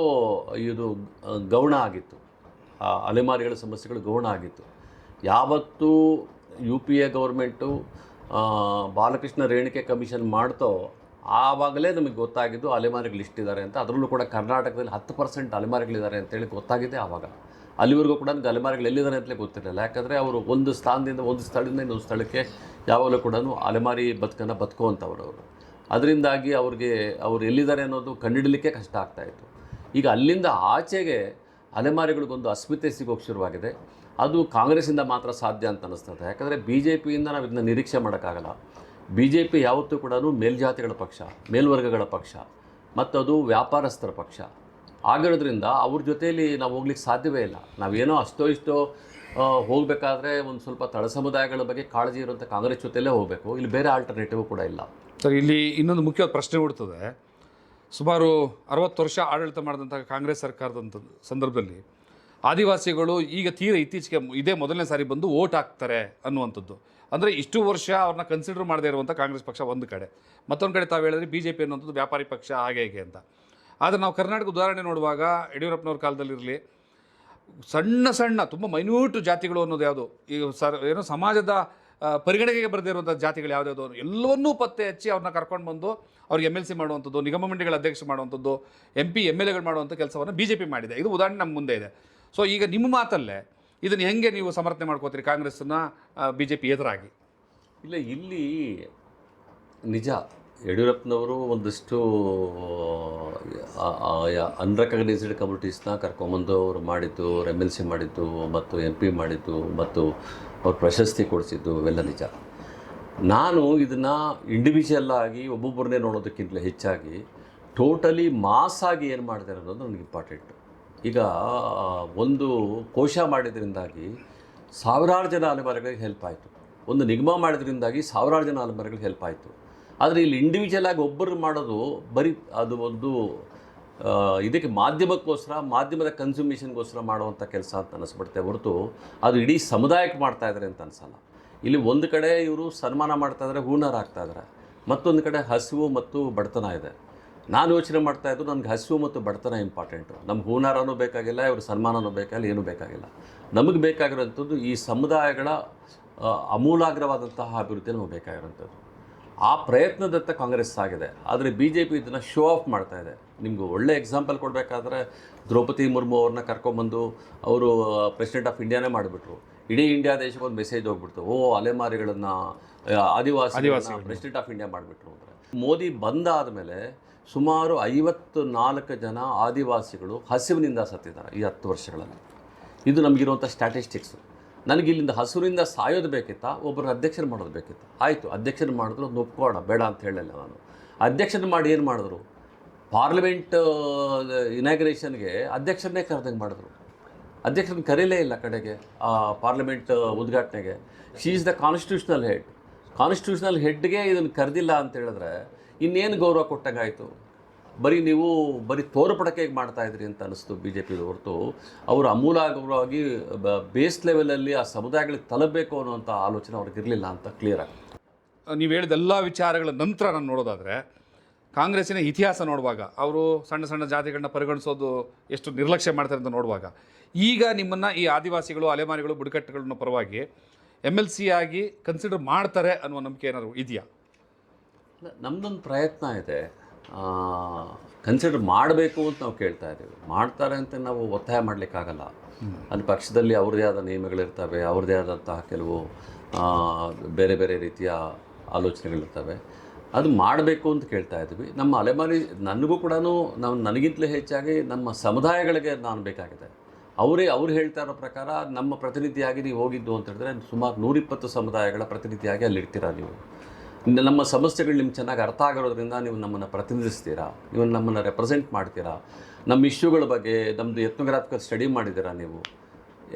ಇದು ಗೌಣ ಆಗಿತ್ತು. ಅಲೆಮಾರಿಗಳ ಸಮಸ್ಯೆಗಳು ಗೌಣ ಆಗಿತ್ತು. ಯಾವತ್ತೂ U P A government Balakrishna Renke commission ಮಾಡ್ತೋ, ಆವಾಗಲೇ ನಮಗೆ ಗೊತ್ತಾಗಿದ್ದು ಅಲೆಮಾರಿಗಳು ಇಷ್ಟಿದ್ದಾರೆ ಅಂತ. ಅದರಲ್ಲೂ ಕೂಡ ಕರ್ನಾಟಕದಲ್ಲಿ ಹತ್ತು ಪರ್ಸೆಂಟ್ ಅಲೆಮಾರಿಗಳಿದ್ದಾರೆ ಅಂತೇಳಿ ಗೊತ್ತಾಗಿದೆ ಆವಾಗ ಅಲ್ಲಿವರೆಗೂ ಕೂಡ ನನಗೆ ಅಲೆಮಾರಿಗಳು ಎಲ್ಲಿದ್ದಾರೆ ಅಂತಲೇ ಗೊತ್ತಿರಲಿಲ್ಲ. ಯಾಕಂದರೆ ಅವರು ಒಂದು ಸ್ಥಾನದಿಂದ ಒಂದು ಸ್ಥಳದಿಂದ ಇನ್ನೊಂದು ಸ್ಥಳಕ್ಕೆ ಯಾವಾಗಲೂ ಕೂಡ ಅಲೆಮಾರಿ ಬದುಕನ್ನು ಬದುಕುವಂಥವ್ರು ಅವರು. ಅದರಿಂದಾಗಿ ಅವ್ರಿಗೆ ಅವ್ರು ಎಲ್ಲಿದ್ದಾರೆ ಅನ್ನೋದು ಕಂಡುಹಿಡಲಿಕ್ಕೆ ಕಷ್ಟ ಆಗ್ತಾಯಿತ್ತು ಈಗ ಅಲ್ಲಿಂದ ಆಚೆಗೆ ಅಲೆಮಾರಿಗಳಿಗೊಂದು ಅಸ್ಮಿತೆ ಸಿಗೋಕ್ಕೆ ಶುರುವಾಗಿದೆ. ಅದು ಕಾಂಗ್ರೆಸ್ಸಿಂದ ಮಾತ್ರ ಸಾಧ್ಯ ಅಂತ ಅನ್ನಿಸ್ತದೆ. ಯಾಕಂದರೆ ಬಿ ಜೆ ಪಿಯಿಂದ ನಾವು ಇದನ್ನ ನಿರೀಕ್ಷೆ ಮಾಡೋಕ್ಕಾಗಲ್ಲ. ಬಿ ಜೆ ಪಿ ಯಾವತ್ತೂ ಕೂಡ ಮೇಲ್ಜಾತಿಗಳ ಪಕ್ಷ, ಮೇಲ್ವರ್ಗಗಳ ಪಕ್ಷ ಮತ್ತು ಅದು ವ್ಯಾಪಾರಸ್ಥರ ಪಕ್ಷ. ಆಗಿರೋದ್ರಿಂದ ಅವ್ರ ಜೊತೆಯಲ್ಲಿ ನಾವು ಹೋಗ್ಲಿಕ್ಕೆ ಸಾಧ್ಯವೇ ಇಲ್ಲ. ನಾವೇನೋ ಅಷ್ಟೋ ಇಷ್ಟೋ ಹೋಗಬೇಕಾದ್ರೆ ಒಂದು ಸ್ವಲ್ಪ ತಳ ಸಮುದಾಯಗಳ ಬಗ್ಗೆ ಕಾಳಜಿ ಇರುವಂಥ ಕಾಂಗ್ರೆಸ್ ಜೊತೆಲೇ ಹೋಗಬೇಕು. ಇಲ್ಲಿ ಬೇರೆ ಆಲ್ಟರ್ನೇಟಿವ್ ಕೂಡ ಇಲ್ಲ. ಸರ್, ಇಲ್ಲಿ ಇನ್ನೊಂದು ಮುಖ್ಯವಾದ ಪ್ರಶ್ನೆ ಹುಡ್ತದೆ. ಸುಮಾರು ಅರವತ್ತು ವರ್ಷ ಆಡಳಿತ ಮಾಡಿದಂಥ ಕಾಂಗ್ರೆಸ್ ಸರ್ಕಾರದಂಥ ಸಂದರ್ಭದಲ್ಲಿ ಆದಿವಾಸಿಗಳು ಈಗ ತೀರ ಇತ್ತೀಚೆಗೆ ಇದೇ ಮೊದಲನೇ ಸಾರಿ ಬಂದು ಓಟ್ ಹಾಕ್ತಾರೆ ಅನ್ನುವಂಥದ್ದು. ಅಂದರೆ ಇಷ್ಟು ವರ್ಷ ಅವ್ರನ್ನ ಕನ್ಸಿಡರ್ ಮಾಡದೇ ಇರುವಂಥ ಕಾಂಗ್ರೆಸ್ ಪಕ್ಷ ಒಂದು ಕಡೆ. ಮತ್ತೊಂದು ಕಡೆ ತಾವು ಹೇಳಿದ್ರೆ ಬಿ ಜೆ ಪಿ ಅನ್ನುವಂಥದ್ದು ವ್ಯಾಪಾರಿ ಪಕ್ಷ ಹಾಗೆ ಹೇಗೆ ಅಂತ. ಆದರೆ ನಾವು ಕರ್ನಾಟಕ ಉದಾಹರಣೆ ನೋಡುವಾಗ ಯಡಿಯೂರಪ್ಪನವ್ರ ಕಾಲದಲ್ಲಿರಲಿ ಸಣ್ಣ ಸಣ್ಣ, ತುಂಬ ಮೈನ್ಯೂಟ್ ಜಾತಿಗಳು ಅನ್ನೋದು ಯಾವುದು? ಈಗ ಸರ್, ಏನೋ ಸಮಾಜದ ಪರಿಗಣನೆಗೆ ಬರದೇ ಇರುವಂಥ ಜಾತಿಗಳು ಯಾವುದ್ಯಾವುದು ಎಲ್ಲವನ್ನೂ ಪತ್ತೆ ಹಚ್ಚಿ ಅವ್ರನ್ನ ಕರ್ಕೊಂಡು ಬಂದು ಅವ್ರಿಗೆ ಎಂ ಎಲ್ ಸಿ ಮಾಡುವಂಥದ್ದು, ನಿಗಮ ಮಂಡಳಿಗಳ ಅಧ್ಯಕ್ಷ ಮಾಡುವಂಥದ್ದು ಎಂ ಪಿ ಎಂ ಎಲ್ ಎಗಳು ಮಾಡುವಂಥ ಕೆಲಸವನ್ನು ಬಿ ಜೆ ಪಿ ಮಾಡಿದೆ. ಇದು ಉದಾಹರಣೆ ನಮ್ಮ ಮುಂದೆ ಇದೆ. ಸೊ ಈಗ ನಿಮ್ಮ ಮಾತಲ್ಲೇ ಇದನ್ನು ಹೆಂಗೆ ನೀವು ಸಮರ್ಥನೆ ಮಾಡ್ಕೋತೀರಿ ಕಾಂಗ್ರೆಸ್ಸನ್ನು ಬಿ ಜೆ ಪಿ ಎದುರಾಗಿ? ಇಲ್ಲ, ಇಲ್ಲಿ ನಿಜ. ಯಡಿಯೂರಪ್ಪನವರು ಒಂದಷ್ಟು ಅನ್ರೆಕಗ್ನೈಸ್ಡ್ ಕಮ್ಯುನಿಟೀಸ್ನ ಕರ್ಕೊಂಬಂದು ಅವರು ಮಾಡಿದ್ದು, ಅವ್ರು ಎಂ ಎಲ್ ಸಿ ಮಾಡಿದ್ದು, ಮತ್ತು ಎಂ ಪಿ ಮಾಡಿದ್ದು, ಮತ್ತು ಅವ್ರು ಪ್ರಶಸ್ತಿ ಕೊಡಿಸಿದ್ದು ಇವೆಲ್ಲ ನಿಜ. ನಾನು ಇದನ್ನು ಇಂಡಿವಿಜುವಲ್ ಆಗಿ ಒಬ್ಬೊಬ್ಬರನ್ನೇ ನೋಡೋದಕ್ಕಿಂತ ಹೆಚ್ಚಾಗಿ ಟೋಟಲಿ ಮಾಸ್ ಆಗಿ ಏನು ಮಾಡಿದ್ದಾರೆ ಅನ್ನೋದು ನನಗೆ ಇಂಪಾರ್ಟೆಂಟ್ ಈಗ, ಒಂದು ಕೋಶ ಮಾಡಿದ್ರಿಂದಾಗಿ ಸಾವಿರಾರು ಜನ ಅಲೆಮಾರಿಗಳಿಗೆ ಹೆಲ್ಪ್ ಆಯಿತು. ಒಂದು ನಿಗಮ ಮಾಡಿದ್ರಿಂದಾಗಿ ಸಾವಿರಾರು ಜನ ಅಲೆಮಾರಿಗಳಿಗೆ ಹೆಲ್ಪ್ ಆಯಿತು. ಆದರೆ ಇಲ್ಲಿ ಇಂಡಿವಿಜುವಲ್ ಆಗಿ ಒಬ್ಬರು ಮಾಡೋದು ಬರೀ ಅದು ಒಂದು ಇದಕ್ಕೆ ಮಾಧ್ಯಮಕ್ಕೋಸ್ಕರ, ಮಾಧ್ಯಮದ ಕನ್ಸ್ಯೂಮೇಷನ್ಗೋಸ್ಕರ ಮಾಡುವಂಥ ಕೆಲಸ ಅಂತ ಅನ್ನಿಸ್ಬಿಡುತ್ತೆ ಹೊರತು ಅದು ಇಡೀ ಸಮುದಾಯಕ್ಕೆ ಮಾಡ್ತಾ ಇದ್ದಾರೆ ಅಂತ ಅನಿಸಲ್ಲ. ಇಲ್ಲಿ ಒಂದು ಕಡೆ ಇವರು ಸನ್ಮಾನ ಮಾಡ್ತಾ ಇದ್ದಾರೆ ಹೂನಾರ ಆಗ್ತಾ ಇದ್ದಾರೆ ಮತ್ತೊಂದು ಕಡೆ ಹಸಿವು ಮತ್ತು ಬಡತನ ಇದೆ. ನಾನು ಯೋಚನೆ ಮಾಡ್ತಾ ಇದ್ದರು ನನಗೆ ಹಸಿವು ಮತ್ತು ಬಡತನ ಇಂಪಾರ್ಟೆಂಟು ನಮ್ಗೆ ಹೂನಾರನೂ ಬೇಕಾಗಿಲ್ಲ ಇವರು ಸನ್ಮಾನನೂ ಬೇಕಾಗಿಲ್ಲ, ಏನೂ ಬೇಕಾಗಿಲ್ಲ. ನಮಗೆ ಬೇಕಾಗಿರೋಂಥದ್ದು ಈ ಸಮುದಾಯಗಳ ಅಮೂಲಾಗ್ರವಾದಂತಹ ಅಭಿವೃದ್ಧಿ ನಮಗೆ ಬೇಕಾಗಿರೋಂಥದ್ದು ಆ ಪ್ರಯತ್ನದತ್ತ ಕಾಂಗ್ರೆಸ್ ಆಗಿದೆ. ಆದರೆ ಬಿ ಜೆ ಪಿ ಇದನ್ನು ಶೋ ಆಫ್ ಮಾಡ್ತಾ ಇದೆ. ನಿಮ್ಗೆ ಒಳ್ಳೆ ಎಕ್ಸಾಂಪಲ್ ಕೊಡಬೇಕಾದ್ರೆ ದ್ರೌಪದಿ ಮುರ್ಮು ಅವ್ರನ್ನ ಕರ್ಕೊಂಬಂದು ಅವರು ಪ್ರೆಸಿಡೆಂಟ್ ಆಫ್ ಇಂಡಿಯಾನೇ ಮಾಡಿಬಿಟ್ರು. ಇಡೀ ಇಂಡಿಯಾ ದೇಶಕ್ಕೆ ಒಂದು ಮೆಸೇಜ್ ಹೋಗ್ಬಿಡ್ತು. ಓ ಅಲೆಮಾರಿಗಳನ್ನು ಆದಿವಾಸಿ ಪ್ರೆಸಿಡೆಂಟ್ ಆಫ್ ಇಂಡಿಯಾ ಮಾಡಿಬಿಟ್ರು ಅಂದರೆ. ಮೋದಿ ಬಂದಾದ ಮೇಲೆ ಸುಮಾರು ಐವತ್ತು ನಾಲ್ಕು ಜನ ಆದಿವಾಸಿಗಳು ಹಸಿವಿನಿಂದ ಸತ್ತಿದ್ದಾರೆ ಈ ಹತ್ತು ವರ್ಷಗಳಲ್ಲಿ. ಇದು ನಮಗಿರುವಂಥ ಸ್ಟ್ಯಾಟಿಸ್ಟಿಕ್ಸು ನನಗೆ ಇಲ್ಲಿಂದ ಹಸುರಿಂದ ಸಾಯೋದು ಬೇಕಿತ್ತ? ಒಬ್ಬರು ಅಧ್ಯಕ್ಷರು ಮಾಡೋದು ಬೇಕಿತ್ತು? ಆಯಿತು, ಅಧ್ಯಕ್ಷರು ಮಾಡಿದ್ರು ಅದನ್ನ ಬೇಡ ಅಂತ ಹೇಳಲ್ಲ ನಾನು. ಅಧ್ಯಕ್ಷರು ಮಾಡಿ ಏನು ಮಾಡಿದ್ರು? ಪಾರ್ಲಿಮೆಂಟ್ ಇನಾಗ್ರೇಷನ್ಗೆ ಅಧ್ಯಕ್ಷರನ್ನೇ ಕರೆದಂಗೆ ಮಾಡಿದ್ರು. ಅಧ್ಯಕ್ಷರನ್ನ ಕರೀಲೇ ಇಲ್ಲ ಕಡೆಗೆ, ಆ, ಪಾರ್ಲಿಮೆಂಟ್ ಉದ್ಘಾಟನೆಗೆ. She is the constitutional head constitutional ಹೆಡ್ಗೆ ಇದನ್ನು ಕರೆದಿಲ್ಲ ಅಂತ ಹೇಳಿದ್ರೆ ಇನ್ನೇನು ಗೌರವ ಕೊಟ್ಟಂಗಾಯಿತು? ಬರೀ ನೀವು ಬರೀ ತೋರ್ಪಡಕೆಗೆ ಮಾಡ್ತಾ ಇದ್ರಿ ಅಂತ ಅನಿಸ್ತು ಬಿ ಜೆ ಪಿದು ಹೊರತು. ಅವರು ಅಮೂಲಾಗ್ರವಾಗಿ ಬೇಸ್ ಲೆವೆಲಲ್ಲಿ ಆ ಸಮುದಾಯಗಳಿಗೆ ತಲುಪಬೇಕು ಅನ್ನೋಂಥ ಆಲೋಚನೆ ಅವ್ರಿಗೆ ಇರಲಿಲ್ಲ ಅಂತ ಕ್ಲಿಯರ್ ಆಗುತ್ತೆ ನೀವು ಹೇಳಿದ ಎಲ್ಲ ವಿಚಾರಗಳ ನಂತರ ನಾನು ನೋಡೋದಾದರೆ ಕಾಂಗ್ರೆಸ್ಸಿನ ಇತಿಹಾಸ ನೋಡುವಾಗ ಅವರು ಸಣ್ಣ ಸಣ್ಣ ಜಾತಿಗಳನ್ನ ಪರಿಗಣಿಸೋದು ಎಷ್ಟು ನಿರ್ಲಕ್ಷ್ಯ ಮಾಡ್ತಾರೆ ಅಂತ ನೋಡುವಾಗ ಈಗ ನಿಮ್ಮನ್ನು ಈ ಆದಿವಾಸಿಗಳು ಅಲೆಮಾರಿಗಳು ಬುಡಕಟ್ಟುಗಳನ್ನ ಪರವಾಗಿ ಎಂ ಎಲ್ ಸಿ ಆಗಿ ಕನ್ಸಿಡರ್ ಮಾಡ್ತಾರೆ ಅನ್ನುವ ನಂಬಿಕೆ ಏನಾದರೂ ಇದೆಯಾ? ನಮ್ದೊಂದು ಪ್ರಯತ್ನ ಇದೆ. ಕನ್ಸಿಡರ್ ಮಾಡಬೇಕು ಅಂತ ನಾವು ಕೇಳ್ತಾ ಇದ್ದೀವಿ. ಮಾಡ್ತಾರೆ ಅಂತ ನಾವು ಒತ್ತಾಯ ಮಾಡಲಿಕ್ಕಾಗಲ್ಲ. ಅಲ್ಲಿ ಪಕ್ಷದಲ್ಲಿ ಅವ್ರದ್ದೇ ಆದ ನಿಯಮಗಳಿರ್ತವೆ, ಅವ್ರದ್ದೇ ಆದಂತಹ ಕೆಲವು ಬೇರೆ ಬೇರೆ ರೀತಿಯ ಆಲೋಚನೆಗಳಿರ್ತವೆ. ಅದು ಮಾಡಬೇಕು ಅಂತ ಕೇಳ್ತಾ ಇದ್ವಿ ನಮ್ಮ ಅಲೆಮಾರಿ, ನನಗೂ ಕೂಡ ನಾವು ನನಗಿಂತಲೇ ಹೆಚ್ಚಾಗಿ ನಮ್ಮ ಸಮುದಾಯಗಳಿಗೆ ನಾನು ಬೇಕಾಗಿದೆ. ಅವರೇ, ಅವ್ರು ಹೇಳ್ತಾ ಇರೋ ಪ್ರಕಾರ ನಮ್ಮ ಪ್ರತಿನಿಧಿಯಾಗಿ ನೀವು ಹೋಗಿದ್ದು ಅಂತ ಹೇಳಿದ್ರೆ ಸುಮಾರು ನೂರಿಪ್ಪತ್ತು ಸಮುದಾಯಗಳ ಪ್ರತಿನಿಧಿಯಾಗಿ ಅಲ್ಲಿ ಇರ್ತೀರಾ ನೀವು. ನಮ್ಮ ಸಮಸ್ಯೆಗಳು ನಿಮ್ಗೆ ಚೆನ್ನಾಗಿ ಅರ್ಥ ಆಗಿರೋದ್ರಿಂದ ನೀವು ನಮ್ಮನ್ನು ಪ್ರತಿನಿಧಿಸ್ತೀರಾ? ನೀವು ನಮ್ಮನ್ನು ರೆಪ್ರೆಸೆಂಟ್ ಮಾಡ್ತೀರಾ? ನಮ್ಮ ಇಶ್ಯೂಗಳ ಬಗ್ಗೆ ನಮ್ಮದು ಎತ್ನೋಗ್ರಾಫಿಕಲ್ ಸ್ಟಡಿ ಮಾಡಿದ್ದೀರಾ ನೀವು?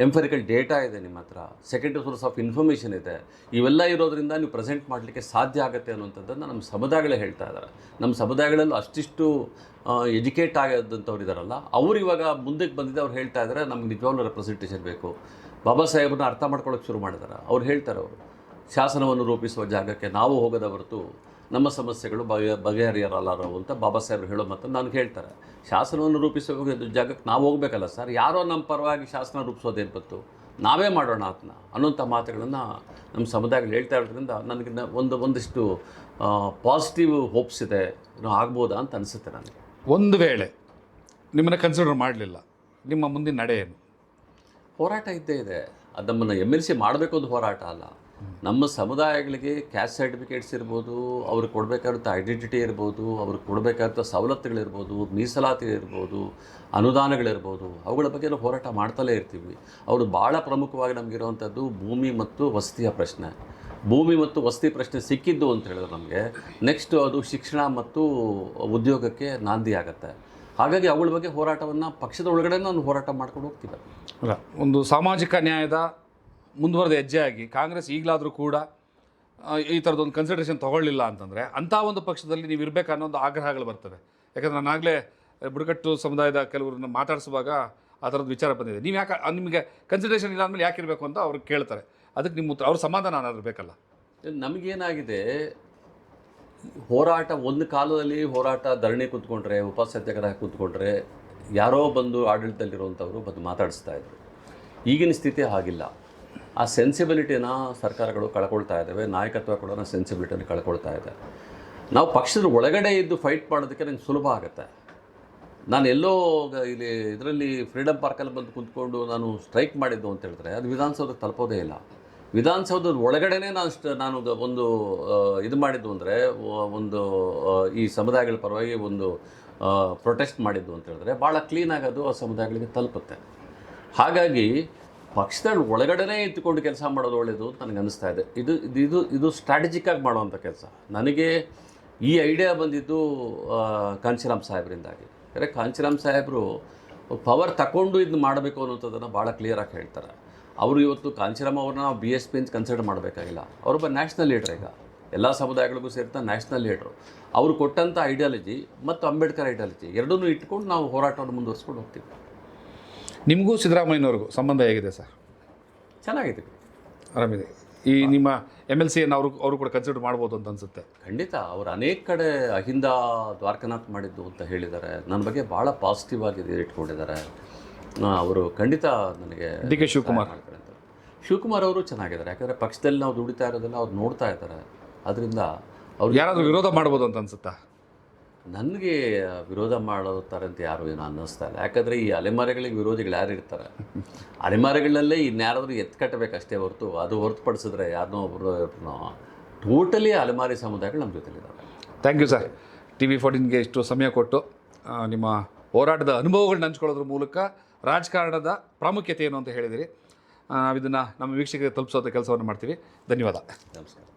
ಎಂಫರಿಕಲ್ ಡೇಟಾ ಇದೆ ನಿಮ್ಮ ಹತ್ರ. ಸೆಕೆಂಡ್ ಸೋರ್ಸ್ ಆಫ್ ಇನ್ಫಾರ್ಮೇಷನ್ ಇದೆ. ಇವೆಲ್ಲ ಇರೋದ್ರಿಂದ ನೀವು ಪ್ರೆಸೆಂಟ್ ಮಾಡಲಿಕ್ಕೆ ಸಾಧ್ಯ ಆಗುತ್ತೆ ಅನ್ನುವಂಥದ್ದನ್ನು ನಮ್ಮ ಸಮುದಾಯಗಳೇ ಹೇಳ್ತಾ ಇದ್ದಾರೆ. ನಮ್ಮ ಸಮುದಾಯಗಳಲ್ಲೂ ಅಷ್ಟಿಷ್ಟು ಎಜುಕೇಟ್ ಆಗೋದಂಥವ್ರು ಇದ್ದಾರಲ್ಲ, ಅವ್ರು ಇವಾಗ ಮುಂದಕ್ಕೆ ಬಂದಿದ್ದೆ ಅವ್ರು ಹೇಳ್ತಾ ಇದ್ದಾರೆ, ನಮ್ಗೆ ನಿಜವಾಗ್ಲೂ ರೆಪ್ರೆಸೆಂಟೇಷನ್ ಬೇಕು. ಬಾಬಾ ಸಾಹೇಬ್ರನ್ನ ಅರ್ಥ ಮಾಡ್ಕೊಳ್ಳೋಕೆ ಶುರು ಮಾಡಿದ್ದಾರೆ ಅವ್ರು ಹೇಳ್ತಾರೆ ಅವರು. ಶಾಸನವನ್ನು ರೂಪಿಸುವ ಜಾಗಕ್ಕೆ ನಾವು ಹೋಗದ ಹೊರತು ನಮ್ಮ ಸಮಸ್ಯೆಗಳು ಬಗೆ ಬಗೆಹರಿಯರಲ್ಲಾರೋ ಅಂತ ಬಾಬಾ ಸಾಹೇಬ್ರು ಹೇಳೋ ಮತ್ತು ನನಗೆ ಹೇಳ್ತಾರೆ ಶಾಸನವನ್ನು ರೂಪಿಸುವ ಜಾಗಕ್ಕೆ ನಾವು ಹೋಗಬೇಕಲ್ಲ ಸರ್? ಯಾರೋ ನಮ್ಮ ಪರವಾಗಿ ಶಾಸನ ರೂಪಿಸೋದೇನು ಬಂತು ನಾವೇ ಮಾಡೋಣ ಅದನ್ನ ಅನ್ನೋಂಥ ಮಾತುಗಳನ್ನು ನಮ್ಮ ಸಮುದಾಯಗಳು ಹೇಳ್ತಾ ಇರೋದ್ರಿಂದ ನನಗೆ ಒಂದು ಒಂದಿಷ್ಟು ಪಾಸಿಟಿವ್ ಹೋಪ್ಸ್ ಇದೆ. ಆಗ್ಬೋದಾ ಅಂತ ಅನಿಸುತ್ತೆ ನನಗೆ. ಒಂದು ವೇಳೆ ನಿಮ್ಮನ್ನು ಕನ್ಸಿಡರ್ ಮಾಡಲಿಲ್ಲ ನಿಮ್ಮ ಮುಂದಿನ ನಡೆ ಏನು ಹೋರಾಟ ಇದ್ದೇ ಇದೆ. ಅದು ನಮ್ಮನ್ನು ಎಂ ಎಲ್ ಸಿ ಮಾಡಬೇಕು ಒಂದು ಹೋರಾಟ ಅಲ್ಲ. ನಮ್ಮ ಸಮುದಾಯಗಳಿಗೆ ಕ್ಯಾಸ್ಟ್ ಸರ್ಟಿಫಿಕೇಟ್ಸ್ ಇರ್ಬೋದು, ಅವ್ರಿಗೆ ಕೊಡಬೇಕಾದಂಥ ಐಡೆಂಟಿಟಿ ಇರ್ಬೋದು, ಅವ್ರಿಗೆ ಕೊಡಬೇಕಾದಂಥ ಸವಲತ್ತುಗಳಿರ್ಬೋದು, ಮೀಸಲಾತಿ ಇರ್ಬೋದು, ಅನುದಾನಗಳಿರ್ಬೋದು, ಅವುಗಳ ಬಗ್ಗೆ ನಾವು ಹೋರಾಟ ಮಾಡ್ತಲೇ ಇರ್ತೀವಿ. ಅವರು ಭಾಳ ಪ್ರಮುಖವಾಗಿ ನಮಗಿರುವಂಥದ್ದು ಭೂಮಿ ಮತ್ತು ವಸತಿಯ ಪ್ರಶ್ನೆ. ಭೂಮಿ ಮತ್ತು ವಸತಿ ಪ್ರಶ್ನೆ ಸಿಕ್ಕಿದ್ದು ಅಂತ ಹೇಳಿದ್ರೆ ನಮಗೆ ನೆಕ್ಸ್ಟ್ ಅದು ಶಿಕ್ಷಣ ಮತ್ತು ಉದ್ಯೋಗಕ್ಕೆ ನಾಂದಿ ಆಗುತ್ತೆ. ಹಾಗಾಗಿ ಅವುಗಳ ಬಗ್ಗೆ ಹೋರಾಟವನ್ನು ಪಕ್ಷದ ಒಳಗಡೆ ನಾನು ಹೋರಾಟ ಮಾಡ್ಕೊಂಡು ಹೋಗ್ತಿದ್ದೆ ಅಲ್ಲ, ಒಂದು ಸಾಮಾಜಿಕ ನ್ಯಾಯದ ಮುಂದುವರೆದ ಹೆಜ್ಜೆಯಾಗಿ ಕಾಂಗ್ರೆಸ್ ಈಗಲಾದರೂ ಕೂಡ ಈ ಥರದೊಂದು ಕನ್ಸಿಡರೇಷನ್ ತೊಗೊಳ್ಳಿಲ್ಲ ಅಂತಂದರೆ ಅಂಥ ಒಂದು ಪಕ್ಷದಲ್ಲಿ ನೀವು ಇರಬೇಕು ಅನ್ನೋ ಒಂದು ಆಗ್ರಹಗಳು ಬರ್ತವೆ. ಯಾಕಂದರೆ ನಾನಾಗಲೇ ಬುಡಕಟ್ಟು ಸಮುದಾಯದ ಕೆಲವ್ರನ್ನ ಮಾತಾಡಿಸುವಾಗ ಆ ಥರದ್ದು ವಿಚಾರ ಬಂದಿದೆ. ನೀವು ಯಾಕೆ ನಿಮಗೆ ಕನ್ಸಿಡರೇಷನ್ ಇಲ್ಲ ಅಂದಮೇಲೆ ಯಾಕೆ ಇರಬೇಕು ಅಂತ ಅವ್ರು ಕೇಳ್ತಾರೆ. ಅದಕ್ಕೆ ನಿಮ್ಮ ಉತ್ತರ, ಅವ್ರ ಸಮಾಧಾನ ಏನಾದ್ರು ಬೇಕಲ್ಲ? ನಮಗೇನಾಗಿದೆ, ಹೋರಾಟ ಒಂದು ಕಾಲದಲ್ಲಿ ಹೋರಾಟ ಧರಣಿ ಕೂತ್ಕೊಂಡ್ರೆ, ಉಪಸತ್ಯಾಗ್ರಹ ಕೂತ್ಕೊಂಡ್ರೆ, ಯಾರೋ ಬಂದು ಆಡಳಿತದಲ್ಲಿರುವಂಥವ್ರು ಬಂದು ಮಾತಾಡಿಸ್ತಾ ಇದ್ರು. ಈಗಿನ ಸ್ಥಿತಿ ಹಾಗಿಲ್ಲ. ಆ ಸೆನ್ಸಿಬಿಲಿಟಿನ ಸರ್ಕಾರಗಳು ಕಳ್ಕೊಳ್ತಾ ಇದ್ದಾವೆ, ನಾಯಕತ್ವ ಕೂಡ ಸೆನ್ಸಿಬಿಲಿಟಿನ ಕಳ್ಕೊಳ್ತಾ ಇದೆ ನಾವು ಪಕ್ಷದ ಒಳಗಡೆ ಇದ್ದು ಫೈಟ್ ಮಾಡೋದಕ್ಕೆ ನಂಗೆ ಸುಲಭ ಆಗುತ್ತೆ. ನಾನು ಎಲ್ಲೋ ಇಲ್ಲಿ ಇದರಲ್ಲಿ ಫ್ರೀಡಮ್ ಪಾರ್ಕಲ್ಲಿ ಬಂದು ಕುಂತ್ಕೊಂಡು ನಾನು ಸ್ಟ್ರೈಕ್ ಮಾಡಿದ್ದು ಅಂತ ಹೇಳಿದ್ರೆ ಅದು ವಿಧಾನಸೌಧಕ್ಕೆ ತಲುಪೋದೇ ಇಲ್ಲ. ವಿಧಾನಸೌಧದ ಒಳಗಡೆನೇ ನಾನು ನಾನು ಒಂದು ಇದು ಮಾಡಿದ್ದು ಅಂದರೆ ಒಂದು ಈ ಸಮುದಾಯಗಳ ಪರವಾಗಿ ಒಂದು ಪ್ರೊಟೆಸ್ಟ್ ಮಾಡಿದ್ದು ಅಂತ ಹೇಳಿದ್ರೆ ಭಾಳ ಕ್ಲೀನಾಗಿ ಅದು ಆ ಸಮುದಾಯಗಳಿಗೆ ತಲುಪುತ್ತೆ. ಹಾಗಾಗಿ ಪಕ್ಷದ ಒಳಗಡೆನೇ ಇದ್ದುಕೊಂಡು ಕೆಲಸ ಮಾಡೋದು ಒಳ್ಳೆಯದು ಅಂತ ನನಗೆ ಅನಿಸ್ತಾ ಇದೆ. ಇದು ಇದು ಇದು ಇದು ಸ್ಟ್ರಾಟಜಿಕ್ಕಾಗಿ ಮಾಡುವಂಥ ಕೆಲಸ. ನನಗೆ ಈ ಐಡಿಯಾ ಬಂದಿದ್ದು ಕಾಂಚಿರಾಮ್ ಸಾಹೇಬ್ರಿಂದಾಗಿ. ಸಾಹೇಬರಿಂದಾಗಿ ಯಾಕಂದರೆ ಕಾಂಚಿರಾಮ್ ಸಾಹೇಬರು ಪವರ್ ತಗೊಂಡು ಇದನ್ನ ಮಾಡಬೇಕು ಅನ್ನೋಂಥದ್ದನ್ನು ಭಾಳ ಕ್ಲಿಯರಾಗಿ ಹೇಳ್ತಾರೆ. ಅವರು ಇವತ್ತು ಕಾಂಚಿರಾಮ್ ಅವ್ರನ್ನ ನಾವು ಬಿ ಎಸ್ ಪಿ ಅಂತ ಕನ್ಸಿಡರ್ ಮಾಡಬೇಕಾಗಿಲ್ಲ. ಅವರೊಬ್ಬ ನ್ಯಾಷನಲ್ ಲೀಡ್ರ್ ಈಗ. ಎಲ್ಲ ಸಮುದಾಯಗಳಿಗೂ ಸೇರ್ತ ನ್ಯಾಷನಲ್ ಲೀಡ್ರು ಅವರು ಕೊಟ್ಟಂಥ ಐಡಿಯಾಲಜಿ ಮತ್ತು ಅಂಬೇಡ್ಕರ್ ಐಡಿಯಾಲಜಿ ಎರಡನ್ನೂ ಇಟ್ಕೊಂಡು ನಾವು ಹೋರಾಟವನ್ನು ಮುಂದುವರಿಸ್ಕೊಂಡು ಹೋಗ್ತೀವಿ. ನಿಮಗೂ ಸಿದ್ದರಾಮಯ್ಯನವ್ರಿಗೂ ಸಂಬಂಧ ಹೇಗಿದೆ ಸರ್? ಚೆನ್ನಾಗಿದೆ. ಆರಾಮಿದೆ. ಈ ನಿಮ್ಮ ಎಂ ಎಲ್ ಸಿಯನ್ನು ಅವರು ಅವರು ಕೂಡ ಕನ್ಸಿಡರ್ ಮಾಡ್ಬೋದು ಅಂತ ಅನಿಸುತ್ತೆ. ಖಂಡಿತ ಅವರು ಅನೇಕ ಕಡೆ ಅಹಿಂದ ದ್ವಾರಕನಾಥ್ ಮಾಡಿದ್ದು ಅಂತ ಹೇಳಿದ್ದಾರೆ. ನನ್ನ ಬಗ್ಗೆ ಭಾಳ ಪಾಸಿಟಿವ್ ಆಗಿ ಇಟ್ಕೊಂಡಿದ್ದಾರೆ. ಅವರು ಖಂಡಿತ ನನಗೆ ಡಿ ಕೆ ಶಿವಕುಮಾರ್. ಶಿವಕುಮಾರ್ ಅವರು ಚೆನ್ನಾಗಿದ್ದಾರೆ. ಯಾಕಂದರೆ ಪಕ್ಷದಲ್ಲಿ ನಾವು ದುಡಿತಾ ಇರೋದೆಲ್ಲ ಅವ್ರು ನೋಡ್ತಾ ಇದ್ದಾರೆ. ಅದರಿಂದ ಅವ್ರು ಯಾರಾದರೂ ವಿರೋಧ ಮಾಡ್ಬೋದು ಅಂತ ಅನ್ಸುತ್ತಾ? ನನಗೆ ವಿರೋಧ ಮಾಡುತ್ತಾರೆ ಅಂತ ಯಾರು ಏನೋ ಅನ್ನಿಸ್ತಾ ಇಲ್ಲ. ಯಾಕಂದರೆ ಈ ಅಲೆಮಾರಿಗಳಿಗೆ ವಿರೋಧಿಗಳು ಯಾರು ಇರ್ತಾರೆ? ಅಲೆಮಾರಿಗಳಲ್ಲೇ ಇನ್ಯಾರಾದರೂ ಎತ್ತು ಕಟ್ಟಬೇಕಷ್ಟೇ ಹೊರತು ಅದು ಹೊರತುಪಡಿಸಿದ್ರೆ ಯಾರನ್ನೋ ಒಬ್ಬರು ಟೋಟಲಿ ಅಲೆಮಾರಿ ಸಮುದಾಯಗಳು ನಮ್ಮ ಜೊತೆಲಿದ್ದಾವೆ thank you sir T V ಫೋರ್ಟೀನ್ಗೆ ಇಷ್ಟು ಸಮಯ ಕೊಟ್ಟು ನಿಮ್ಮ ಹೋರಾಟದ ಅನುಭವಗಳನ್ನ ಹಂಚ್ಕೊಳ್ಳೋದ್ರ ಮೂಲಕ ರಾಜಕಾರಣದ ಪ್ರಾಮುಖ್ಯತೆ ಏನು ಅಂತ ಹೇಳಿದಿರಿ. ನಾವು ನಾವಿದನ್ನು ನಮ್ಮ ವೀಕ್ಷಕರಿಗೆ ತಲುಪಿಸೋದ ಕೆಲಸವನ್ನು ಮಾಡ್ತೀವಿ. ಧನ್ಯವಾದ. ನಮಸ್ಕಾರ.